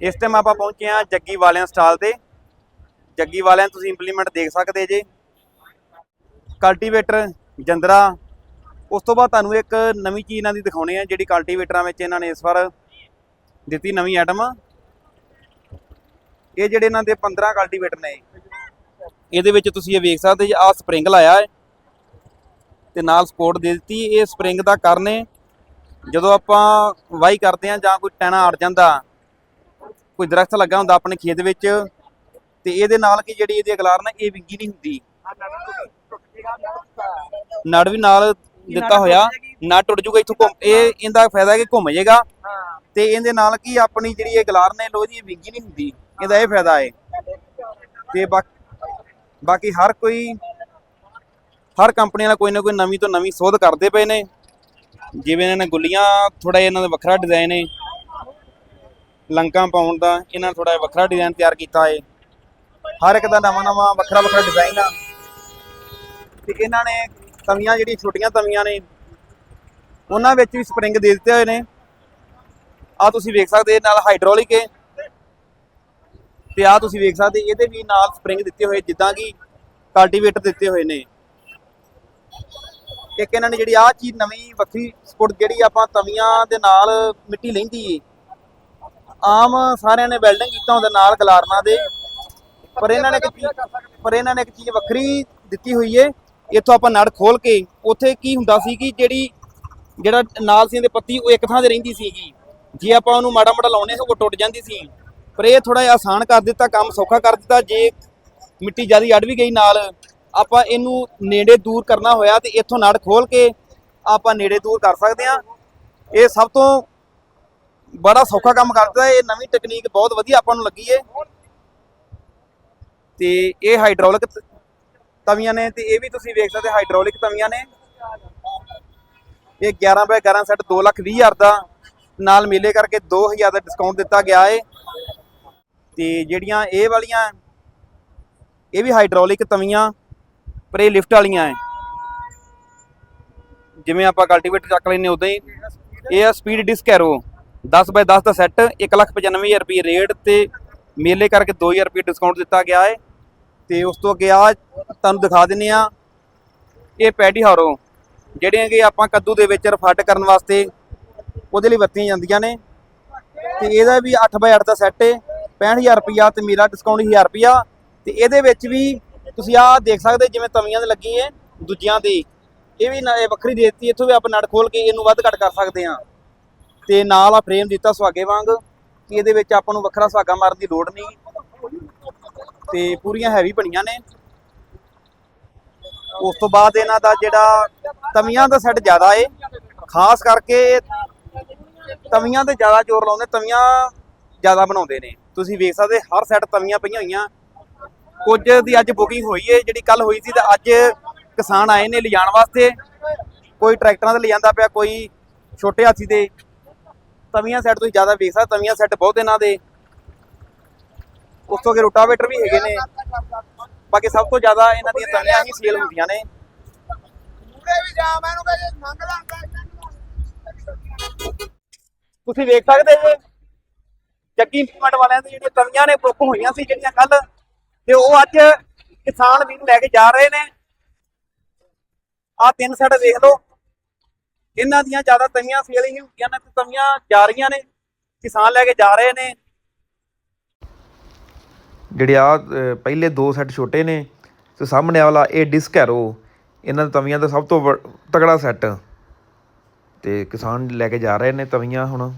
ਇਸ ਟਾਈਮ ਆਪਾਂ ਪਹੁੰਚੇ ਆ ਜੱਗੀ ਵਾਲਿਆਂ ਸਟਾਲ ਤੇ। ਜੱਗੀ ਵਾਲਿਆਂ ਤੁਸੀਂ ਇੰਪਲੀਮੈਂਟ ਦੇਖ ਸਕਦੇ ਜੇ। ਕਲਟੀਵੇਟਰ ਜੰਦਰਾ, ਉਸ ਤੋਂ ਬਾਅਦ ਤੁਹਾਨੂੰ ਇੱਕ ਨਵੀਂ ਚੀਜ਼ ਇਹਨਾਂ ਦੀ ਦਿਖਾਉਣੀ ਆ ਜਿਹੜੀ ਕਲਟੀਵੇਟਰਾਂ ਵਿੱਚ ਇਹਨਾਂ ਨੇ ਇਸ ਵਾਰ ਦਿੱਤੀ ਨਵੀਂ ਆਈਟਮ ਇਹ ਜਿਹੜੇ ਇਹਨਾਂ ਦੇ 15 ਕਲਟੀਵੇਟਰ ਨੇ। ਇਹਦੇ ਵਿੱਚ ਤੁਸੀਂ ਇਹ ਵੇਖ ਸਕਦੇ ਜੀ, ਆਹ ਸਪਰਿੰਗ ਲਾਇਆ ਹੈ। ਤੇ ਨਾਲ ਸਪੋਰਟ ਦੇ ਦਿੱਤੀ। ਇਹ ਸਪਰਿੰਗ ਦਾ ਕਾਰਨ ਹੈ, ਜਦੋਂ ਆਪਾਂ ਵਾਹੀ ਕਰਦੇ ਆ ਜਾਂ ਕੋਈ ਟੈਣਾ ਅੜ ਜਾਂਦਾ ਕੋਈ ਦਰਖਤ ਲੱਗਾ ਹੁੰਦਾ ਆਪਣੇ ਖੇਤ ਵਿੱਚ, ਤੇ ਇਹਦੇ ਨਾਲ ਕੀ ਜਿਹੜੀ ਇਹਦੀ ਅਗਲਾਰ ਇਹ ਵਿੰਗੀ ਨਹੀਂ ਹੁੰਦੀ। ਨੜ ਵੀ ਨਾਲ ਦਿੱਤਾ ਹੋਇਆ, ਨਟ ਟੁੱਟ ਜੂਗਾ ਇੱਥੋਂ ਘੁੰਮ, ਇਹ ਇਹਦਾ ਫਾਇਦਾ ਕਿ ਘੁੰਮ ਜਾਏਗਾ। ਤੇ ਇਹਦੇ ਨਾਲ ਕੀ ਆਪਣੀ ਜਿਹੜੀ ਇਹ ਗਲਾਰ ਨੇ ਲੋ ਜੀ ਵਿੰਗੀ ਨਹੀਂ ਹੁੰਦੀ, ਇਹਦਾ ਇਹ ਫਾਇਦਾ ਹੈ ਤੇ ਬਾਕੀ ਹਰ ਕੋਈ, ਹਰ ਕੰਪਨੀ ਨਾਲ ਕੋਈ ਨਾ ਕੋਈ ਨਵੀਂ ਤੋਂ ਨਵੀਂ ਸੋਧ ਕਰਦੇ ਪਏ ਨੇ। ਜਿਵੇਂ ਇਹਨਾਂ ਨੇ ਗੁੱਲੀਆਂ ਥੋੜਾ ਇਹਨਾਂ ਦਾ ਵੱਖਰਾ ਡਿਜ਼ਾਈਨ ਹੈ ਲੰਕਾਂ ਪਾਉਣ ਦਾ, ਇਹਨਾਂ ਨੇ ਥੋੜਾ ਵੱਖਰਾ ਡਿਜ਼ਾਈਨ ਤਿਆਰ ਕੀਤਾ ਹੈ। ਹਰ ਇੱਕ ਦਾ ਨਵਾਂ ਨਵਾਂ, ਵੱਖਰਾ ਵੱਖਰਾ ਡਿਜ਼ਾਈਨ ਆ। ਤੇ ਇਹਨਾਂ ਨੇ ਤਵੀਆਂ ਜਿਹੜੀਆਂ ਛੋਟੀਆਂ ਤਵੀਆਂ ਨੇ, ਉਹਨਾਂ ਵਿੱਚ ਵੀ ਸਪਰਿੰਗ ਦੇ ਦਿੱਤੇ ਹੋਏ ਨੇ। ਆ ਤੁਸੀਂ ਵੇਖ ਸਕਦੇ ਨਾਲ ਹਾਈਡ੍ਰੋਲਿਕ ਹੈ। ਤੇ ਆ ਤੁਸੀਂ ਵੇਖ ਸਕਦੇ ਇਹਦੇ ਵੀ ਨਾਲ ਸਪਰਿੰਗ ਦਿੱਤੇ ਹੋਏ, ਜਿੱਦਾਂ ਕਿ ਕਲਟੀਵੇਟਰ ਦਿੱਤੇ ਹੋਏ ਨੇ। ਇੱਕ ਇਹਨਾਂ ਨੇ ਜਿਹੜੀ ਆ ਚੀਜ਼ ਨਵੀਂ, ਵੱਖਰੀ ਸਪੋਰਟ ਜਿਹੜੀ ਆਪਾਂ ਤਵੀਆਂ ਦੇ ਨਾਲ ਮਿੱਟੀ ਲੈਂਦੀ ਏ ਆਮ ਸਾਰਿਆਂ ਨੇ ਵੈਲਡਿੰਗ ਕੀਤਾ ਹੁੰਦਾ ਨਾਲ ਗਲਾਰਨਾਂ ਦੇ। ਪਰ ਇਹਨਾਂ ਨੇ ਇੱਕ ਚੀਜ਼ ਪਰ ਇਹਨਾਂ ਨੇ ਇੱਕ ਚੀਜ਼ ਵੱਖਰੀ ਦਿੱਤੀ ਹੋਈ ਏ। ਇੱਥੋਂ ਆਪਾਂ ਨੜ ਖੋਲ ਕੇ ਉੱਥੇ ਕੀ ਹੁੰਦਾ ਸੀ ਕਿ ਜਿਹੜੀ ਜਿਹੜਾ ਨਾਲ ਸੀ ਇਹਦੇ ਪੱਤੀ ਉਹ ਇੱਕ ਥਾਂ ਤੇ ਰਹਿੰਦੀ ਸੀਗੀ। ਜੇ ਆਪਾਂ ਉਹਨੂੰ ਮਾੜਾ ਮਾੜਾ ਲਾਉਣੇ ਸੀ ਉਹ ਟੁੱਟ ਜਾਂਦੀ ਸੀ। ਪਰ ਇਹ ਥੋੜਾ ਜਿਹਾ ਆਸਾਨ ਕਰ ਦਿੱਤਾ ਕੰਮ ਸੌਖਾ ਕਰ ਦਿੱਤਾ। ਜੇ ਮਿੱਟੀ ਜ਼ਿਆਦਾ ਅੜ ਵੀ ਗਈ ਨਾਲ ਆਪਾਂ ਇਹਨੂੰ ਨੇੜੇ ਦੂਰ ਕਰਨਾ ਹੋਇਆ ਤੇ ਇੱਥੋਂ ਨੜ ਖੋਲ ਕੇ ਆਪਾਂ ਨੇੜੇ ਦੂਰ ਕਰ ਸਕਦੇ ਆ ਇਹ ਸਭ ਤੋਂ ਬੜਾ ਸੌਖਾ ਕੰਮ ਕਰਦਾ ਇਹ ਨਵੀਂ ਟੈਕਨੀਕ ਬਹੁਤ ਵਧੀਆ ਆਪਾਂ ਨੂੰ ਲੱਗੀ ਏ ਤੇ ਇਹ ਹਾਈਡ੍ਰੋਲਿਕ ਤਵੀਆਂ ਨੇ ਤੇ ਇਹ ਵੀ ਤੁਸੀਂ ਵੇਖ ਸਕਦੇ ਹਾਈਡ੍ਰੋਲਿਕ ਤਵੀਆਂ ਨੇ। ਇਹ 11 ਬਾਏ 11 ਸੈੱਟ 2 ਲੱਖ 20 ਹਜ਼ਾਰ ਦਾ ਨਾਲ ਮੇਲੇ ਕਰਕੇ 2000 ਦਾ ਡਿਸਕਾਊਂਟ ਦਿੱਤਾ ਗਿਆ ਏ ਤੇ ਜਿਹੜੀਆਂ ਇਹ ਵਾਲੀਆਂ, ਇਹ ਵੀ ਹਾਈਡ੍ਰੋਲਿਕ ਤਵੀਆਂ ਪਰ ਇਹ ਲਿਫਟ ਵਾਲੀਆਂ ਐ ਜਿਵੇਂ ਆਪਾਂ ਕਲਟੀਵੇਟਰ ਚੱਕ ਲੈਨੇ ਉਦਾਂ ਹੀ। ਇਹ ਆ ਸਪੀਡ ਡਿਸਕ ਐਰੋ 10 ਬਾਏ 10 ਦਾ ਸੈੱਟ 195000 ਰੁਪਏ ਰੇਟ ਤੇ ਮੇਲੇ ਕਰਕੇ 2000 ਰੁਪਏ ਡਿਸਕਾਊਂਟ ਦਿੱਤਾ ਗਿਆ ਹੈ। ਤੇ ਉਸ ਤੋਂ ਅੱਗੇ ਆ, ਤੁਹਾਨੂੰ ਦਿਖਾ ਦਿੰਨੇ ਆ ਇਹ ਪੈਡੀ ਹਾਰੋ, ਜਿਹੜੀਆਂ ਕਿ ਆਪਾਂ ਕੱਦੂ ਦੇ ਵਿੱਚ ਰਫੱਟ ਕਰਨ ਵਾਸਤੇ ਉਹਦੇ ਲਈ ਵਰਤੀਆਂ ਜਾਂਦੀਆਂ ਨੇ। ਤੇ ਇਹਦਾ ਵੀ 8 ਬਾਏ 8 ਦਾ ਸੈੱਟ ਹੈ 65000 ਰੁਪਿਆ ਤੇ ਮੇਰਾ ਡਿਸਕਾਊਂਟ 1000 ਰੁਪਿਆ ਤੇ ਇਹਦੇ ਵਿੱਚ ਵੀ ਤੁਸੀਂ ਆ ਦੇਖ ਸਕਦੇ ਜਿਵੇਂ ਤਵੀਆਂ ਤੇ ਲੱਗੀ ਹੈ, ਦੂਜਿਆਂ ਤੇ ਇਹ ਵੀ ਇਹ ਵੱਖਰੀ ਦੇ ਦਿੱਤੀ, ਇੱਥੋਂ ਵੀ ਆਪਾਂ ਨੜ ਖੋਲ ਕੇ ਇਹਨੂੰ ਵੱਧ ਘੱਟ ਕਰ ਸਕਦੇ ਹਾਂ। ਤੇ ਨਾਲ ਆ ਫਰੇਮ ਦਿੱਤਾ ਸੁਹਾਗੇ ਵਾਂਗ, ਕਿ ਇਹਦੇ ਵਿੱਚ ਆਪਾਂ ਨੂੰ ਵੱਖਰਾ ਸੁਹਾਗਾ ਮਾਰਨ ਦੀ ਲੋੜ ਨਹੀਂ। ਤੇ ਪੂਰੀਆਂ ਹੈਵੀ ਬਣੀਆਂ ਨੇ। ਉਸ ਤੋਂ ਬਾਅਦ ਇਹਨਾਂ ਦਾ ਜਿਹੜਾ ਤਵੀਆਂ ਦਾ ਸੈੱਟ ਜ਼ਿਆਦਾ ਏ, ਖਾਸ ਕਰਕੇ ਤਵੀਆਂ ਤੇ ਜ਼ਿਆਦਾ ਜ਼ੋਰ ਲਾਉਂਦੇ, ਤਵੀਆਂ ਜ਼ਿਆਦਾ ਬਣਾਉਂਦੇ ਨੇ। ਤੁਸੀਂ ਵੇਖ ਸਕਦੇ, ਹਰ ਸੈੱਟ ਤਵੀਆਂ ਪਈਆਂ ਹੋਈਆਂ। ਕੁਝ ਦੀ ਅੱਜ ਬੁਕਿੰਗ ਹੋਈ ਏ, ਜਿਹੜੀ ਕੱਲ ਹੋਈ ਸੀ ਤੇ ਅੱਜ ਕਿਸਾਨ ਆਏ ਨੇ ਲਿਜਾਣ ਵਾਸਤੇ। ਕੋਈ ਟਰੈਕਟਰਾਂ ਤੇ ਲਿਜਾਂਦਾ ਪਿਆ, ਕੋਈ ਛੋਟੇ ਹਾਥੀ ਤੇ ਤਵੀਆਂ ਸੈੱਟ ਤੁਸੀਂ ਜ਼ਿਆਦਾ ਵੇਖ ਸਕਦੇ ਤਵੀਆਂ ਸੈੱਟ ਬਹੁਤ ਇਹਨਾਂ ਦੇ। ਉਸ ਤੋਂ ਅੱਗੇ ਰੋਟਾਵੇਟਰ ਵੀ ਹੈਗੇ ਨੇ। ਬਾਕੀ ਸਭ ਤੋਂ ਜ਼ਿਆਦਾ ਇਹਨਾਂ ਦੀਆਂ ਤਵੀਆਂ ਹੀ ਸੇਲ ਹੁੰਦੀਆਂ ਨੇ। ਮੂਰੇ ਵੀ ਜਾ ਮੈਨੂੰ ਕਹੇ ਮੰਗ ਲਾਂਗਾ ਤੁਸੀਂ ਵੇਖ ਸਕਦੇ ਜੇ। ਜੱਗੀ ਇੰਪਲੀਮੈਂਟ ਵਾਲਿਆਂ ਦੀ ਜਿਹੜੀਆਂ ਤਵੀਆਂ ਨੇ ਬੁੱਕ ਹੋਈਆਂ ਸੀ ਜਿਹੜੀਆਂ ਕੱਲ ਤੇ ਉਹ ਅੱਜ ਕਿਸਾਨ ਵੀ ਲੈ ਕੇ ਜਾ ਰਹੇ ਨੇ। ਆ ਤਿੰਨ ਸੈੱਟ ਵੇਖ ਲਓ। ਇਹਨਾਂ ਦੀਆਂ ਜ਼ਿਆਦਾ ਤਵੀਆਂ ਸੇਲ ਹੀ ਹੁੰਦੀਆਂ ਨੇ, ਤੇ ਤਵੀਆਂ ਜਾ ਰਹੀਆਂ ਨੇ, ਕਿਸਾਨ ਲੈ ਕੇ ਜਾ ਰਹੇ ਨੇ। ਜਿਹੜੇ ਆ ਪਹਿਲੇ ਦੋ ਸੈੱਟ ਛੋਟੇ ਨੇ, ਤੇ ਸਾਹਮਣੇ ਵਾਲਾ ਇਹ ਡਿਸਕ ਐਰੋ ਇਹਨਾਂ ਦੀ ਤਵੀਆਂ ਦਾ ਸਭ ਤੋਂ ਵ- ਤਗੜਾ ਸੈੱਟ। ਤੇ ਕਿਸਾਨ ਲੈ ਕੇ ਜਾ ਰਹੇ ਨੇ ਤਵੀਆਂ ਹੁਣ।